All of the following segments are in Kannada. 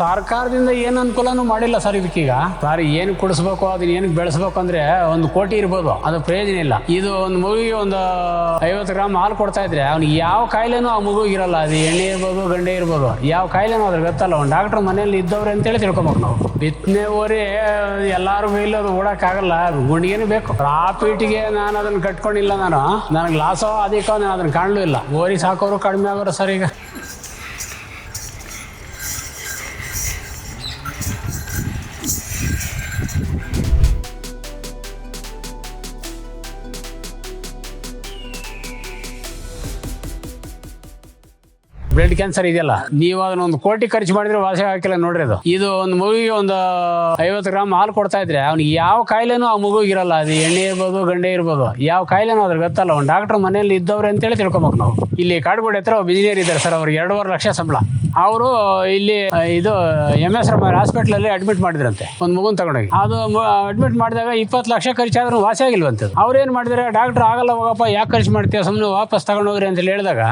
ಸರ್ಕಾರದಿಂದ ಏನು ಅನುಕೂಲನೂ ಮಾಡಿಲ್ಲ ಸರ್ ಇದಕ್ಕೀಗ. ಸರ್, ಏನು ಕೊಡಿಸ್ಬೇಕು, ಅದನ್ನ ಏನಕ್ಕೆ ಬೆಳೆಸ್ಬೇಕು ಅಂದ್ರೆ ಒಂದು ಕೋಟಿ ಇರ್ಬೋದು. ಅದು ಪ್ರಯೋಜನ ಇಲ್ಲ. ಇದು ಒಂದು ಮಗುವಿಗೆ ಒಂದು ಐವತ್ತು ಗ್ರಾಮ್ ಹಾಲು ಕೊಡ್ತಾ ಇದ್ರೆ ಅವ್ನಿಗೆ ಯಾವ ಕಾಯಿಲೆನೂ ಆ ಮಗುವಿಗೆ ಇರಲ್ಲ. ಅದು ಎಣ್ಣೆ ಇರ್ಬೋದು, ಗಂಡೆ ಇರ್ಬೋದು. ಯಾವ ಕಾಯಿಲೆನೂ ಅದ್ರ ಗೊತ್ತಲ್ಲ, ಒಂದು ಡಾಕ್ಟರ್ ಮನೇಲಿ ಇದ್ದವ್ರೆ ಅಂತೇಳಿ ತಿಳ್ಕೊಬೇಕು ನಾವು. ಬಿತ್ತನೆ ಓರಿ ಎಲ್ಲಾರು ಇಲ್ಲ ಅದು ಓಡಕ್ಕಾಗಲ್ಲ ಗುಂಡಿಗೆನೂ ಬೇಕು. ಪ್ರಾಫಿಟ್ಗೆ ನಾನು ಅದನ್ನ ಕಟ್ಕೊಂಡಿಲ್ಲ ನಾನು. ನನಗೆ ಲಾಸೋ ಅದಿಕ್ಕೋ ನಾನು ಅದನ್ನ ಕಾಣಲೂ ಇಲ್ಲ. ಓರಿ ಸಾಕೋರು ಕಡಿಮೆ ಆಗೋರು ಸರ್ ಈಗ. ಬ್ಲಡ್ ಕ್ಯಾನ್ಸರ್ ಇದೆಯಲ್ಲ, ನೀವು ಅದನ್ನ ಒಂದು ಕೋಟಿ ಖರ್ಚು ಮಾಡಿದ್ರೆ ವಾಸಿ ಹಾಕಿಲ್ಲ ನೋಡ್ರಿ ಅದು. ಇದು ಒಂದು ಮಗುವಿಗೆ ಒಂದು ಐವತ್ತು ಗ್ರಾಮ್ ಹಾಲು ಕೊಡ್ತಾ ಇದ್ರೆ, ಅವ್ನಿಗೆ ಯಾವ ಕಾಯಿಲೆನೂ ಆ ಮಗುವಿಗೆ ಇರಲ್ಲ. ಅದು ಎಣ್ಣೆ ಇರ್ಬೋದು, ಗಂಡೆ ಇರ್ಬೋದು. ಯಾವ ಕಾಯಿಲೆನೂ ಅದ್ರ ಗೊತ್ತಲ್ಲ, ಒಂದು ಡಾಕ್ಟರ್ ಮನೆಯಲ್ಲಿ ಇದ್ದವ್ರೆ ಅಂತೇಳಿ ತಿಳ್ಕೊಬೇಕು ನಾವು. ಇಲ್ಲಿ ಕಾಡುಗೋಡೆ ಹತ್ರ ಒಬ್ಬ ಇಂಜಿನಿಯರ್ ಇದ್ದಾರೆ ಸರ್, ಅವ್ರಿಗೆ ಎರಡೂವರೆ ಲಕ್ಷ ಸಂಬಳ. ಅವರು ಇಲ್ಲಿ ಇದು ಎಂ ಎಸ್ ರಮಾರ್ ಹಾಸ್ಪಿಟ್ಲಲ್ಲಿ ಅಡ್ಮಿಟ್ ಮಾಡಿದ್ರಂತೆ, ಒಂದು ಮಗುನ್ ತಗೊಂಡೋಗಿ. ಅದು ಅಡ್ಮಿಟ್ ಮಾಡಿದಾಗ ಇಪ್ಪತ್ತು ಲಕ್ಷ ಖರ್ಚಾದ್ರೂ ವಾಸಿ ಆಗಿಲ್ವಂತೆ ಅವ್ರು ಏನು ಮಾಡಿದ್ರೆ, ಡಾಕ್ಟರ್, ಆಗಲ್ಲ ಹೋಗಪ್ಪ ಯಾಕೆ ಖರ್ಚು ಮಾಡ್ತೀವಿ ಸುಮ್ಮನೆ ವಾಪಸ್ ತಗೊಂಡೋಗ್ರಿ ಅಂತ ಹೇಳಿದಾಗ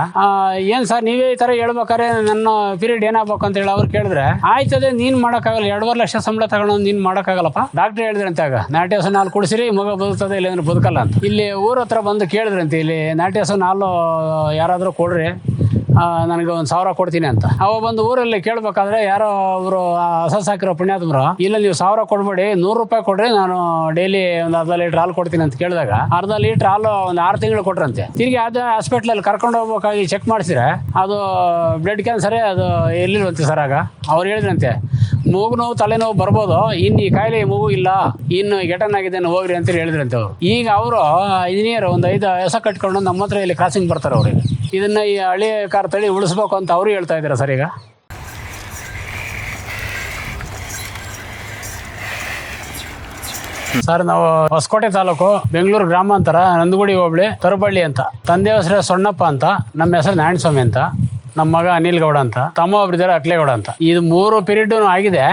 ಏನ್ ಸರ್, ನೀವೇ ಈ ತರ ಹೇಳ್ಬೇಕಾದ್ರೆ ನನ್ನ ಪೀರಿಯಡ್ ಏನಾಗಬೇಕು? ಅಂತ ಹೇಳಿ ಅವ್ರು ಕೇಳಿದ್ರೆ ಆಯ್ತದೆ ನೀನ್ ಮಾಡೋಕ್ಕಾಗಲ್ಲ, ಎರಡೂವರೆ ಲಕ್ಷ ಸಂಬಳ ತಗೊಂಡು ನೀನ್ ಮಾಡೋಕ್ಕಾಗಲ್ಲಪ್ಪ. ಡಾಕ್ಟರ್ ಹೇಳಿದ್ರಂತೆ ಆಗ, ನಾಟಿ ಹಸು ನಾಲ್ಕು ಕುಡಿಸಿರಿ, ಮಗ ಬದುಕ್ತದೆ, ಇಲ್ಲಾಂದ್ರೆ ಬದುಕಲ್ಲ ಅಂತ. ಇಲ್ಲಿ ಊರ ಹತ್ರ ಬಂದು ಕೇಳಿದ್ರಂತೆ, ಇಲ್ಲಿ ನಾಟಿ ಹಸು ನಾಲ್ಕು ಯಾರಾದರೂ ಕೊಡ್ರಿ ನನಗೆ ಒಂದು ಸಾವಿರ ಕೊಡ್ತೀನಿ ಅಂತ. ಅವ ಬಂದು ಊರಲ್ಲಿ ಕೇಳ್ಬೇಕಾದ್ರೆ ಯಾರೋ ಅವರು ಹಸ ಸಾಕಿರೋ ಪುಣ್ಯಾತ್ಮರು, ಇಲ್ಲ ನೀವು ಸಾವಿರ ಕೊಡ್ಬೇಡಿ, ನೂರು ರೂಪಾಯಿ ಕೊಡ್ರಿ, ನಾನು ಡೈಲಿ ಒಂದು ಅರ್ಧ ಲೀಟರ್ ಹಾಲು ಕೊಡ್ತೀನಿ ಅಂತ ಕೇಳಿದಾಗ, ಅರ್ಧ ಲೀಟರ್ ಹಾಲು ಒಂದು ಆರು ತಿಂಗಳು ಕೊಟ್ರಂತೆ. ತಿರುಗಿ ಅದೇ ಹಾಸ್ಪಿಟ್ಲಲ್ಲಿ ಕರ್ಕೊಂಡು ಹೋಗ್ಬೇಕಾಗಿ ಚೆಕ್ ಮಾಡಿಸಿದ್ರೆ, ಅದು ಬ್ಲಡ್ ಕ್ಯಾನ್ಸರೇ ಅದು ಎಲ್ಲಿಲ್ವಂತೆ ಸರ್ ಆಗ? ಅವ್ರು ಹೇಳಿದ್ರಂತೆ, ಮೂಗು ನೋವು ತಲೆನೋವು ಬರ್ಬೋದು, ಇನ್ನು ಈ ಕಾಯಿಲೆ ಮೂಗು ಇಲ್ಲ, ಇನ್ನು ಗೆಟನ್ ಆಗಿದೆ ಹೋಗ್ರಿ ಅಂತ ಹೇಳಿದ್ರಂತೆ ಅವರು. ಈಗ ಅವರು ಇಂಜಿನಿಯರ್ ಒಂದು ಐದು ಹೆಸ ಕಟ್ಕೊಂಡು ನಮ್ಮ ಹತ್ರ ಇಲ್ಲಿ ಕ್ರಾಸಿಂಗ್ ಬರ್ತಾರೆ ಅವ್ರಿಗೆ ಇದನ್ನ ಈ ಹಳೆ ಕಾರ್ ತಳಿ ಉಳಿಸ್ಬೇಕು ಅಂತ ಅವರು ಹೇಳ್ತಾ ಇದ್ದಾರೆ ಸರ್ ಈಗ. ಸರ್, ನಾವು ಹೊಸಕೋಟೆ ತಾಲೂಕು ಬೆಂಗಳೂರು ಗ್ರಾಮಾಂತರ ನಂದಗುಡಿ ಹೋಬಳಿ ತರಬಳ್ಳಿ ಅಂತ. ತಂದೆ ಹೆಸರು ಸೊಣ್ಣಪ್ಪ ಅಂತ, ನಮ್ಮ ಹೆಸರು ನಾರಾಯಣಸ್ವಾಮಿ ಅಂತ, ನಮ್ಮ ಮಗ ಅನಿಲ್ ಗೌಡ ಅಂತ, ತಮ್ಮ ಒಬ್ರಿದ್ದಾರೆ ಅಕ್ಲೇಗೌಡ ಅಂತ. ಇದು ಮೂರು ಪೀರಿಯಡ್ ಆಗಿದೆ.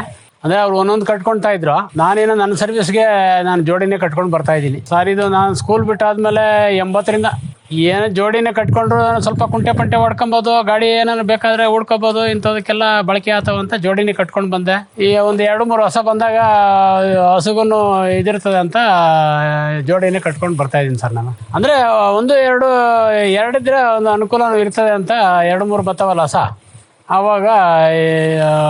ಅಂದ್ರೆ ಅವ್ರು ಒಂದೊಂದು ಕಟ್ಕೊಳ್ತಾ ಇದ್ರು. ನಾನೇನೋ ನನ್ನ ಸರ್ವಿಸ್ಗೆ ನಾನು ಜೋಡಿನೇ ಕಟ್ಕೊಂಡು ಬರ್ತಾ ಇದ್ದೀನಿ. ಸರ್, ಇದು ನಾನು ಸ್ಕೂಲ್ ಬಿಟ್ಟಾದ್ಮೇಲೆ ಎಂಬತ್ತರಿಂದ ಏನು ಜೋಡಿನೇ ಕಟ್ಕೊಂಡ್ರು ಸ್ವಲ್ಪ ಕುಂಟೆ ಪಂಟೆ ಹೊಡ್ಕೊಬೋದು, ಗಾಡಿ ಏನಾದ್ರು ಬೇಕಾದ್ರೆ ಓಡ್ಕೋಬೋದು ಇಂಥದಕ್ಕೆಲ್ಲ ಬಳಕೆ ಅಂತ ಜೋಡಿನೇ ಕಟ್ಕೊಂಡು ಬಂದೆ. ಈ ಒಂದು ಎರಡು ಮೂರು ಹೊಸ ಬಂದಾಗ ಹಸುಗೂ ಇದಿರ್ತದೆ ಅಂತ ಜೋಡಿನೇ ಕಟ್ಕೊಂಡು ಬರ್ತಾ ಇದ್ದೀನಿ ಸರ್ ನಾನು. ಅಂದರೆ ಒಂದು ಎರಡು ಎರಡಿದ್ರೆ ಒಂದು ಅನುಕೂಲ ಇರ್ತದೆ ಅಂತ ಎರಡು ಮೂರು ಬರ್ತಾವಲ್ಲ ಹೊಸ ಆವಾಗ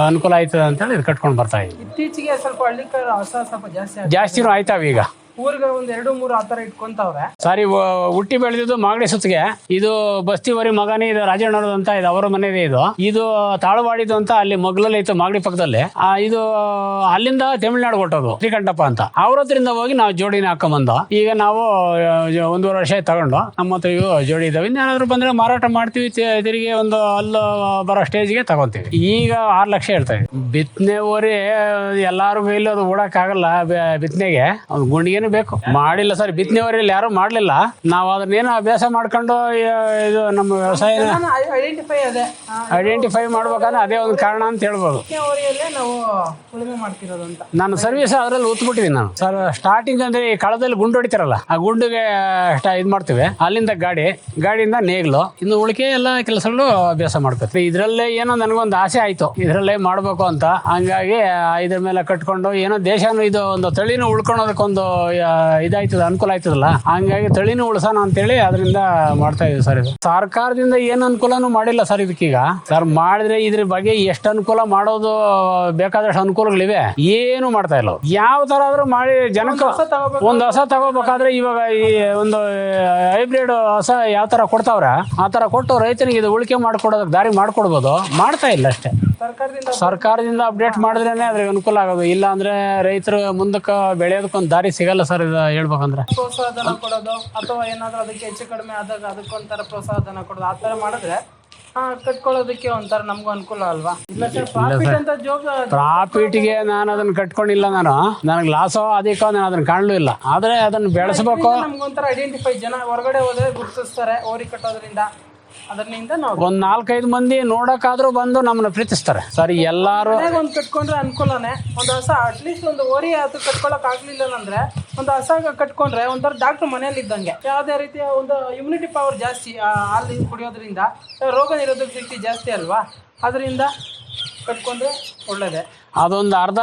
ಅನುಕೂಲ ಆಯ್ತದ ಅಂತೇಳಿ ಇದು ಕಟ್ಕೊಂಡು ಬರ್ತಾ ಇದ್ದೀವಿ ಇತ್ತೀಚೆಗೆ ಸ್ವಲ್ಪ ಹಳ್ಳಿಕಾರ ಹೊಸ ಸ್ವಲ್ಪ ಜಾಸ್ತಿ ಜಾಸ್ತಿನೂ ಆಯ್ತಾವ ಈಗ ಊರಿಗೆ ಒಂದ್ ಎರಡು ಮೂರು ಆತರ ಇಟ್ಕೊಂತವ್ರೆ. ಸಾರಿ ಹುಟ್ಟಿ ಬೆಳೆದಿದ್ದು ಮಾಗಡಿ ಸುತ್ತಿಗೆ. ಇದು ಬಸ್ತಿವರಿ ಮಗನೇ, ಇದು ರಾಜಣ್ಣವ್ರದ್ದು ಅಂತ, ಇದು ಅವರ ಮನೆದೇ ಇದು. ಇದು ತಾಳವಾಡಿದು ಅಂತ ಅಲ್ಲಿ ಮಗ್ಲಲ್ಲಿ ಇತ್ತು ಮಾಗಡಿ ಪಕ್ಕದಲ್ಲಿ. ಇದು ಅಲ್ಲಿಂದ ತಮಿಳ್ನಾಡು ಕೊಟ್ಟೋದು ಶ್ರೀಕಂಠಪ್ಪ ಅಂತ. ಅವ್ರ ಹತ್ರಿಂದ ಹೋಗಿ ನಾವು ಜೋಡಿನ ಹಾಕೊಂಬಂದು. ಈಗ ನಾವು ಒಂದೂವರೆ ವರ್ಷ ತಗೊಂಡು. ನಮ್ಮ ಹತ್ರ ಇವು ಜೋಡಿ ಇದಾವೆ. ಇನ್ನೇನಾದ್ರು ಬಂದ್ರೆ ಮಾರಾಟ ಮಾಡ್ತೀವಿ ತಿರುಗಿ ಒಂದು ಅಲ್ಲ ಬರೋ ಸ್ಟೇಜ್ಗೆ ತಗೊಂತೀವಿ. ಈಗ ಆರು ಲಕ್ಷ ಹೇಳ್ತಾ ಇದ್ದೀವಿ ಬಿತ್ತನೆ ಓರಿ ಎಲ್ಲಾರು ಕೈಲೂ ಅದು ಓಡಕ್ಕಾಗಲ್ಲ ಬಿತ್ತನೆಗೆ. ಒಂದು ಗುಂಡಿಗೆನೂ ಬೇಕು. ಮಾಡಿಲ್ಲ ಸರ್ ಬಿತ್ತನೆ ಓರಿಯಲ್ಲಿ ಯಾರು ಮಾಡ್ಲಿಲ್ಲ. ನಾವು ಅದನ್ನೇನು ಅಭ್ಯಾಸ ಮಾಡ್ಕೊಂಡು ಇದು ನಮ್ಮ ವ್ಯವಸಾಯ ಐಡೆಂಟಿಫೈ ಅದೇ ಐಡೆಂಟಿಫೈ ಮಾಡ್ಬೇಕಂದ್ರೆ ಅದೇ ಒಂದು ಕಾರಣ ಅಂತ ಹೇಳ್ಬೋದು. ನಾವು ಉಳುಮೆ ಮಾಡ್ತಿರೋದು ಅಂತ. ನಾನು ಸರ್ವಿಸ್ ಅದರಲ್ಲಿ ಉತ್ಬಿಟ್ಟಿದ್ದೀನಿ ನಾನು. ಸರ್ ಸ್ಟಾರ್ಟಿಂಗ್ ಅಂದ್ರೆ ಈ ಕಳದಲ್ಲಿ ಗುಂಡು ಹೊಡಿತಾರಲ್ಲ ಆ ಗುಂಡಿಗೆ ಇದು ಇದ್ ಮಾಡ್ತೀವಿ. ಅಲ್ಲಿಂದ ಗಾಡಿ ಗಾಡಿಯಿಂದ ನೇಗ್ಲು. ಇನ್ನು ಉಳಿಕೆ ಎಲ್ಲ ಕೆಲಸಗಳು ಅಭ್ಯಾಸ ಮಾಡ್ಕೊತೀವಿ. ಇದರಲ್ಲೇ ಏನೋ ನನಗೊಂದು ಆಸೆ ಆಯ್ತು. ಇದರಲ್ಲೇ ಮಾಡ್ಬೇಕು ಅಂತ. ಹಂಗಾಗಿ ಇದ್ರ ಮೇಲೆ ಕಟ್ಕೊಂಡು ಏನೋ ದೇಶನೂ ಇದು ಒಂದು ತಳಿನೂ ಉಳ್ಕೊಳೋದಕ್ಕೊಂದು ಇದಾಯ್ತದ ಅನುಕೂಲ ಆಯ್ತದಲ್ಲ? ಹಂಗಾಗಿ ತಳಿನೂ ಉಳ್ಸೋಣ ಅಂತೇಳಿ ಅದರಿಂದ ಮಾಡ್ತಾ ಇದೀವಿ ಸರ್ ಇದು. ಸರ್ಕಾರದಿಂದ ಏನು ಅನುಕೂಲನು ಮಾಡಿಲ್ಲ ಸರ್ ಇದಕ್ಕೀಗ. ಸರ್ ಮಾಡಿದ್ರೆ ಇದ್ರ ಬಗ್ಗೆ ಎಷ್ಟು ಅನುಕೂಲ ಮಾಡೋದು ಬೇಕಾದಷ್ಟು ಅನುಕೂಲಗಳಿವೆ. ಏನು ಮಾಡ್ತಾ ಇಲ್ಲ. ಯಾವ ತರ ಆದ್ರೂ ಮಾಡಿ ಜನಕ್ಕೆ ಒಂದು ಹೊಸ ತಗೋಬೇಕಾದ್ರೆ ಇವಾಗ ಈ ಒಂದು ಹೈಬ್ರಿಡ್ ಹೊಸ ಯಾವ ತರ ಕೊಡ್ತಾವ್ರ ಆ ತರ ಕೊಟ್ಟು ರೈತನಿಗೆ ಇದು ಉಳಿಕೆ ಮಾಡ್ಕೊಡೋದಕ್ಕೆ ದಾರಿ ಮಾಡ್ಕೊಡ್ಬೋದು. ಮಾಡ್ತಾ ಇಲ್ಲ ಅಷ್ಟೇ. ಸರ್ಕಾರದಿಂದ ಸರ್ಕಾರದಿಂದ ಅಪ್ಡೇಟ್ ಮಾಡಿದ್ರೇನೆ ಅದ್ರಿಗೆ ಅನುಕೂಲ ಆಗೋದು. ಇಲ್ಲ ಅಂದ್ರೆ ರೈತರು ಮುಂದಕ್ಕೆ ಬೆಳೆಯೋದಕ್ಕೊಂದು ದಾರಿ ಸಿಗಲ್ಲ ಸರ್ ಇದು ಹೇಳ್ಬೇಕಂದ್ರೆ. ಪ್ರೋತ್ಸಾಹಧನ ಕೊಡೋದು ಅಥವಾ ಏನಾದ್ರೂ ಅದಕ್ಕೆ ಹೆಚ್ಚು ಕಡಿಮೆ ಆದಾಗ ಅದಕ್ಕೊಂಥರ ಪ್ರೋತ್ಸಾಹಧನ ಕೊಡೋದು. ಆ ಥರ ಮಾಡಿದ್ರೆ ಕಟ್ಕೊಳ್ಳೋದಕ್ಕೆ ಒಂಥರ ನಮಗೂ ಅನುಕೂಲ ಅಲ್ವಾ? ಇಲ್ಲ ಸರ್ ಪ್ರಾಫಿಟ್ ಅಂತ ಜೋಗ ಪ್ರಾಫಿಟ್ಗೆ ನಾನು ಅದನ್ನ ಕಟ್ಕೊಂಡಿಲ್ಲ ನಾನು. ನನಗೆ ಲಾಸೋ ಅದಕ್ಕೋ ನಾನು ಅದನ್ನ ಕಾಣಲೂ ಇಲ್ಲ. ಆದ್ರೆ ಅದನ್ನ ಬೆಳೆಸಬೇಕು. ನಮ್ಗೊಂಥರ ಐಡೆಂಟಿಫೈ ಜನ ಹೊರಗಡೆ ಹೋದ್ರೆ ಗುರುತಿಸ್ತಾರೆ ಓರಿ ಕಟ್ಟೋದ್ರಿಂದ. ಅದರಿಂದ ನಾವು ಒಂದ್ ನಾಲ್ಕೈದು ಮಂದಿ ನೋಡಕ್ಕಾದ್ರೂ ಬಂದು ನಮ್ಮನ್ನ ಪ್ರೀತಿಸ್ತಾರೆ. ಸರಿ ಎಲ್ಲಾರು ಮನೆಗೆ ಒಂದು ಕಟ್ಕೊಂಡ್ರೆ ಅನುಕೂಲನೇ. ಒಂದು ಹಸ ಅಟ್ಲೀಸ್ಟ್ ಒಂದು ಓರಿ ಅದು ಕಟ್ಕೊಳಕ್ ಆಗ್ಲಿಲ್ಲ ಅಂದ್ರೆ ಒಂದು ಹಸ ಕಟ್ಕೊಂಡ್ರೆ ಒಂಥರ ಡಾಕ್ಟರ್ ಮನೇಲಿ ಇದ್ದಂಗೆ. ಯಾವುದೇ ರೀತಿಯ ಒಂದು ಇಮ್ಯುನಿಟಿ ಪವರ್ ಜಾಸ್ತಿ ಆ ಹಾಲು ಕುಡಿಯೋದ್ರಿಂದ ರೋಗ ನಿರೋಧಕ ಶಕ್ತಿ ಜಾಸ್ತಿ ಅಲ್ವಾ? ಅದರಿಂದ ಕಟ್ಕೊಂಡ್ರೆ ಒಳ್ಳೇದೇ. ಅದೊಂದು ಅರ್ಧ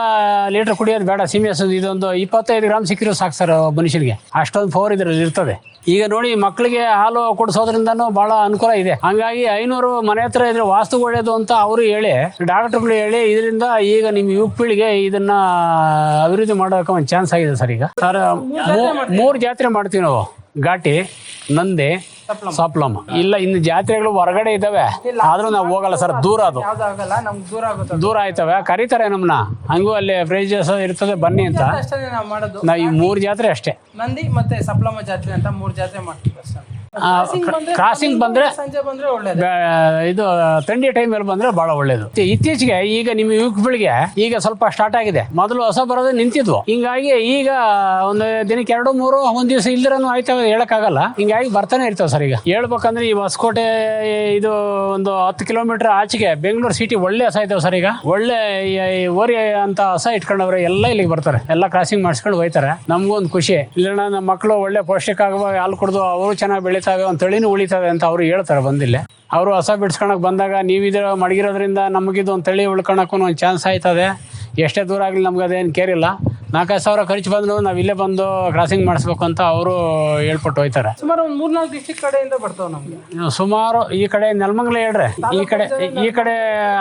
ಲೀಟರ್ ಕುಡಿಯೋದು ಬೇಡ ಸಿಮಿಯಸ್ ಇದೊಂದು ಇಪ್ಪತ್ತೈದು ಗ್ರಾಮ್ ಸಿಕ್ಕಿರೋ ಸಾಕು ಸರ್ ಮನುಷ್ಯನಿಗೆ ಅಷ್ಟೊಂದು ಪವರ್ ಇದರಲ್ಲಿ ಇರ್ತದೆ. ಈಗ ನೋಡಿ ಮಕ್ಕಳಿಗೆ ಹಾಲು ಕೊಡಿಸೋದ್ರಿಂದ ಬಹಳ ಅನುಕೂಲ ಇದೆ. ಹಂಗಾಗಿ ಐನೂರು ಮನೆ ಹತ್ರ ಇದ್ರೆ ವಾಸ್ತು ಒಳ್ಳೇದು ಅಂತ ಅವರು ಹೇಳಿ, ಡಾಕ್ಟರ್ಗಳು ಹೇಳಿ, ಇದರಿಂದ ಈಗ ನಿಮ್ಮ ಯುವ ಪೀಳಿಗೆ ಇದನ್ನ ಅಭಿವೃದ್ಧಿ ಮಾಡೋಕೆ ಒಂದು ಚಾನ್ಸ್ ಆಗಿದೆ ಸರ್ ಈಗ. ಸರ್ ಮೂರು ಜಾತ್ರೆ ಮಾಡ್ತೀವಿ ನಾವು. ಘಾಟಿ, ನಂದಿ ಸಾಪ್ಲಮ್ಮ. ಇಲ್ಲ ಇನ್ನು ಜಾತ್ರೆಗಳು ಹೊರಗಡೆ ಇದ್ದಾವೆ ಆದ್ರೂ ನಾವು ಹೋಗಲ್ಲ ಸರ್ ದೂರ ಅದು. ಯಾವ್ದಾಗಲ್ಲ ನಮ್ಗೆ ದೂರ ಆಗುತ್ತೆ ದೂರ ಆಯ್ತವೆ. ಕರೀತಾರೆ ನಮ್ಮನ್ನ ಹಂಗೂ ಅಲ್ಲಿ ಪ್ರೈಜಸ್ ಇರ್ತದೆ ಬನ್ನಿ ಅಂತ. ಅಷ್ಟೇ ನಾವು ಮಾಡೋದು. ನಾವು ಈ ಮೂರು ಜಾತ್ರೆ ಅಷ್ಟೇ. ನಂದಿ ಮತ್ತೆ ಸಪ್ಲಮ್ಮ ಜಾತ್ರೆ ಅಂತ ಮೂರು ಜಾತ್ರೆ ಮಾಡ್ತೀವಿ ಅಷ್ಟೇ. ಕ್ರಾಸಿಂಗ್ ಬಂದ್ರೆ ಸಂಜೆ ಬಂದ್ರೆ ಒಳ್ಳೇದು. ಇದು ಥಂಡಿ ಟೈಮಲ್ಲಿ ಬಂದ್ರೆ ಬಹಳ ಒಳ್ಳೇದು. ಇತ್ತೀಚೆಗೆ ಈಗ ನಿಮ್ಮ ಯುವಕಗಳಿಗೆ ಈಗ ಸ್ವಲ್ಪ ಸ್ಟಾರ್ಟ್ ಆಗಿದೆ. ಮೊದಲು ಹೊಸ ಬರೋದು ನಿಂತಿದ್ವು. ಹಿಂಗಾಗಿ ಈಗ ಒಂದು ದಿನಕ್ಕೆ ಎರಡು ಮೂರು ಒಂದ್ ದಿವಸ ಇಲ್ದಿರನು ಆಯ್ತಾವೆ ಹೇಳಕ್ಕಾಗಲ್ಲ. ಹಿಂಗಾಗಿ ಬರ್ತಾನೆ ಇರ್ತಾವೆ ಸರ್ ಈಗ. ಹೇಳ್ಬೇಕಂದ್ರೆ ಈ ಹೊಸಕೋಟೆ ಇದು ಒಂದು ಹತ್ತು ಕಿಲೋಮೀಟರ್ ಆಚೆಗೆ ಬೆಂಗಳೂರು ಸಿಟಿ ಒಳ್ಳೆ ಹೊಸ ಇದಾವೆ ಸರ್ ಈಗ. ಒಳ್ಳೆ ಓರಿ ಅಂತ ಹೊಸ ಇಟ್ಕೊಂಡವ್ರೆ ಎಲ್ಲ ಇಲ್ಲಿಗೆ ಬರ್ತಾರೆ. ಎಲ್ಲ ಕ್ರಾಸಿಂಗ್ ಮಾಡಿಸ್ಕೊಂಡು ಹೋಯ್ತಾರೆ. ನಮಗೂ ಒಂದು ಖುಷಿ. ಇಲ್ಲ ನಮ್ಮ ಮಕ್ಕಳು ಒಳ್ಳೆ ಪೌಷ್ಟಿಕ ಆಗುವ ಹಾಲು ಕುಡಿದು ಅವರು ಚೆನ್ನಾಗಿ ಬೆಳೀತಾವೆ ಒಂದು ತಳಿನೂ ಉಳಿತಾವೆ ಅಂತ ಅವರು ಹೇಳ್ತಾರೆ ಬಂದಿಲ್ಲ. ಅವರು ಹೊಸ ಬಿಡ್ಸ್ಕೊಳಕ್ ಬಂದಾಗ ನೀವಿದ್ರ ಮಡಗಿರೋದ್ರಿಂದ ನಮಗಿದು ಒಂದು ತಳಿ ಉಳ್ಕೊಳಕ್ಕೂ ಒಂದು ಚಾನ್ಸ್ ಆಯ್ತದೆ. ಎಷ್ಟೇ ದೂರ ಆಗಲಿ ನಮ್ಗೆ ಅದೇನು ಕೇರಿಲ್ಲ ನಾಲ್ಕೈದು ಸಾವಿರ ಖರ್ಚು ಬಂದ್ರು ನಾವು ಇಲ್ಲೇ ಬಂದು ಕ್ರಾಸಿಂಗ್ ಮಾಡಿಸ್ಬೇಕು ಅಂತ ಅವರು ಹೇಳ್ಪಟ್ಟು ಹೋಯ್ತಾರೆ. ಸುಮಾರು ಒಂದು ಮೂರ್ನಾಲ್ಕು ಡಿಸ್ಟಿಕ್ ಕಡೆಯಿಂದ ಬರ್ತಾವೆ ನಮಗೆ. ಸುಮಾರು ಈ ಕಡೆ ನೆಲಮಂಗ್ಲ ಹೇಳ್ರೆ. ಈ ಕಡೆ ಈ ಕಡೆ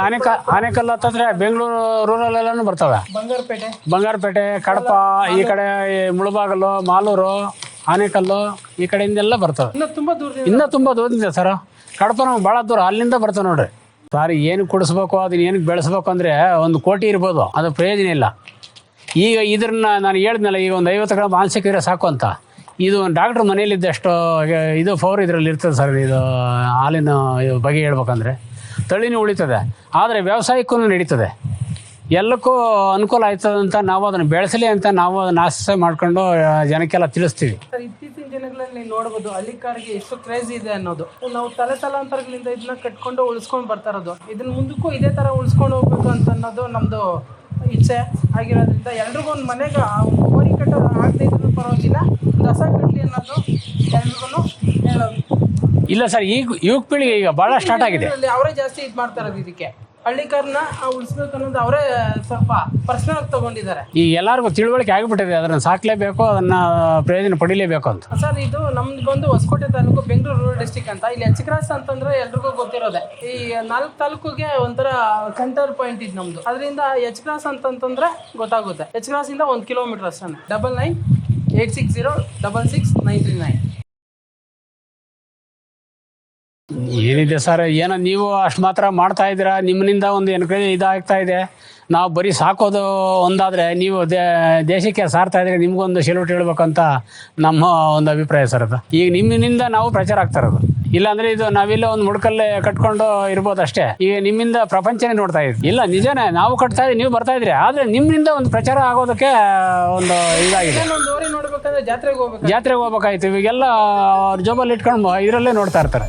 ಆನೆಕ ಆನೆಕಲ್ ಹತ್ತಂದ್ರೆ ಬೆಂಗಳೂರು ರೂರಲ್ ಎಲ್ಲಾನು ಬರ್ತವೆ. ಬಂಗಾರಪೇಟೆ. ಬಂಗಾರಪೇಟೆ ಕಡಪ ಈ ಕಡೆ ಮುಳಬಾಗಲು ಮಾಲೂರು ಆನೆಕಲ್ಲು ಈ ಕಡೆಯಿಂದೆಲ್ಲ ಬರ್ತವೆ. ಇನ್ನ ತುಂಬಾ ದೂರದಿಂದ ಇನ್ನೂ ತುಂಬ ದೂರದಿಂದ ಸರ್. ಕಡಪ ನಮ್ಗೆ ಭಾಳ ದೂರ ಅಲ್ಲಿಂದ ಬರ್ತವೆ ನೋಡ್ರಿ. ಸಾರಿ ಏನು ಕುಡಿಸ್ಬೇಕು ಅದನ್ನ ಏನಕ್ಕೆ ಬೆಳೆಸ್ಬೇಕು ಅಂದರೆ ಒಂದು ಕೋಟಿ ಇರ್ಬೋದು ಅದು ಪ್ರಯೋಜನ ಇಲ್ಲ. ಈಗ ಇದ್ರನ್ನ ನಾನು ಹೇಳಿದ್ನಲ್ಲ ಈಗ ಒಂದು ಐವತ್ತು ಗ್ರಾಮ್ ಮಾನಸಿಕ ಸಿಕ್ಕಿದ್ರೆ ಸಾಕು ಅಂತ. ಇದು ಡಾಕ್ಟ್ರ್ ಮನೇಲಿದ್ದಷ್ಟು ಇದು ಫೋರ್ ಇದರಲ್ಲಿ ಇರ್ತದೆ ಸರ್ ಇದು ಹಾಲಿನ ಬಗ್ಗೆ ಹೇಳ್ಬೇಕಂದ್ರೆ. ತಳಿನೂ ಉಳಿತದೆ ಆದರೆ ವ್ಯವಸಾಯಕ್ಕೂ ನಡೀತದೆ. ಎಲ್ಲಕ್ಕೂ ಅನುಕೂಲ ಆಯ್ತದಂತ ಅಂತ ನಾವು ಅದನ್ನು ಬೆಳೆಸಲಿ ಅಂತ ನಾವು ಅದನ್ನ ಆಸೆ ಮಾಡ್ಕೊಂಡು ಜನಕ್ಕೆಲ್ಲ ತಿಳಿಸ್ತೀವಿ. ಸರ್ ಇತ್ತೀಚಿನ ದಿನಗಳಲ್ಲಿ ನೋಡಬಹುದು ಹಳ್ಳಿ ಕಾರಿಗೆ ಎಷ್ಟು ಕ್ರೇಜ್ ಇದೆ ಅನ್ನೋದು. ನಾವು ತಲೆ ತಲಾಂತರಗಳಿಂದ ಇದನ್ನ ಕಟ್ಕೊಂಡು ಉಳಿಸ್ಕೊಂಡು ಬರ್ತಾ ಇರೋದು. ಇದನ್ನ ಮುಂದಕ್ಕೂ ಇದೇ ತರ ಉಳಿಸ್ಕೊಂಡು ಹೋಗ್ಬೇಕು ಅಂತ ಅನ್ನೋದು ನಮ್ದು ಇಚ್ಛೆ ಆಗಿರೋದ್ರಿಂದ ಎಲ್ರಿಗೂ ಒಂದು ಮನೆಗೆ ಕೋರಿ ಕಟ್ಟೋದು ಆಗದೆ ಇದ್ರೂ ಪರವಾಗಿಲ್ಲ. ಒಂದು ಹಸ ಕಟ್ಟಲಿ ಅನ್ನೋದು ಎಲ್ರಿಗೂ ಹೇಳೋದು. ಇಲ್ಲ ಸರ್ ಈಗ ಯುವಕ ಪೀಳಿಗೆ ಈಗ ಭಾಳ ಸ್ಟಾರ್ಟ್ ಆಗಿದೆ. ಅವರೇ ಜಾಸ್ತಿ ಇದು ಮಾಡ್ತಾ ಇರೋದು ಇದಕ್ಕೆ. ಹಳ್ಳಿಕಾರನ್ನ ಉಳಿಸ್ಬೇಕು ಅನ್ನೋದು ಅವರೇ ಸ್ವಲ್ಪ ಪರ್ಸನಲ್ ಆಗಿ ತಗೊಂಡಿದ್ದಾರೆ. ಈ ಎಲ್ಲರಿಗೂ ತಿಳುವಳಿಕೆ ಆಗಿಬಿಟ್ಟಿದೆ ಅದನ್ನು ಸಾಕ್ಲೇಬೇಕು ಅದನ್ನ ಪ್ರಯೋಜನ ಪಡಿಲೇಬೇಕು ಅಂತ. ಸರ್ ಇದು ನಮ್ದು ಬಂದು ಹೊಸಕೋಟೆ ತಾಲೂಕು ಬೆಂಗಳೂರು ರೂರಲ್ ಡಿಸ್ಟಿಕ್ ಅಂತ. ಇಲ್ಲಿ ಎಚ್ ಕ್ರಾಸ್ ಅಂತಂದ್ರೆ ಎಲ್ರಿಗೂ ಗೊತ್ತಿರೋದೆ. ಈ ನಾಲ್ಕು ತಾಲೂಕಿಗೆ ಒಂಥರ ಸೆಂಟರ್ ಪಾಯಿಂಟ್ ಇದು ನಮ್ದು. ಅದರಿಂದ ಎಚ್ ಕ್ರಾಸ್ ಅಂತಂತಂದ್ರೆ ಗೊತ್ತಾಗುತ್ತೆ. ಎಚ್ ಕ್ರಾಸ್ ಇಂದ ಒಂದು ಕಿಲೋಮೀಟರ್ ಅಷ್ಟೇ double nine eight six zero double six nine three nine ಏನಿದೆ ಸರ್? ಏನೋ ನೀವು ಅಷ್ಟು ಮಾತ್ರ ಮಾಡ್ತಾ ಇದ್ದೀರಾ? ನಿಮ್ಮನಿಂದ ಒಂದು ಎನ್ಕರೇಜ್ ಇದಾಗ್ತಾ ಇದೆ. ನಾವು ಬರೀ ಸಾಕೋದು ಒಂದಾದರೆ ನೀವು ದೇ ದೇಶಕ್ಕೆ ಸಾರ್ತಾ ಇದ್ರೆ ನಿಮಗೊಂದು ಸೆಲ್ಯೂಟ್ ಹೇಳ್ಬೇಕಂತ ನಮ್ಮ ಒಂದು ಅಭಿಪ್ರಾಯ ಸರ್ ಅದು. ಈಗ ನಿಮ್ಮಿನಿಂದ ನಾವು ಪ್ರಚಾರ ಆಗ್ತಾ ಇರೋದು. ಇಲ್ಲಾಂದ್ರೆ ಇದು ನಾವಿಲ್ಲ ಒಂದು ಮುಡ್ಕಲ್ಲೇ ಕಟ್ಕೊಂಡು ಇರ್ಬೋದು ಅಷ್ಟೇ. ಈಗ ನಿಮ್ಮಿಂದ ಪ್ರಪಂಚನೇ ನೋಡ್ತಾ ಇದ್ವಿ ಇಲ್ಲ ನಿಜನೇ ನಾವು ಕಟ್ತಾ ಇದ್ದೀವಿ ನೀವು ಬರ್ತಾ ಇದ್ರಿ. ಆದರೆ ನಿಮ್ಮಿಂದ ಒಂದು ಪ್ರಚಾರ ಆಗೋದಕ್ಕೆ ಒಂದು ಇದಾಗಿದೆ. ಜಾತ್ರೆಗೆ ಹೋಗ್ಬೇಕು ಜಾತ್ರೆಗೆ ಹೋಗ್ಬೇಕಾಯ್ತು. ಇವಾಗೆಲ್ಲ ಅವ್ರ ಜೋಬಲ್ಲಿ ಇಟ್ಕೊಂಡು ಇದರಲ್ಲೇ ನೋಡ್ತಾ ಇರ್ತಾರೆ.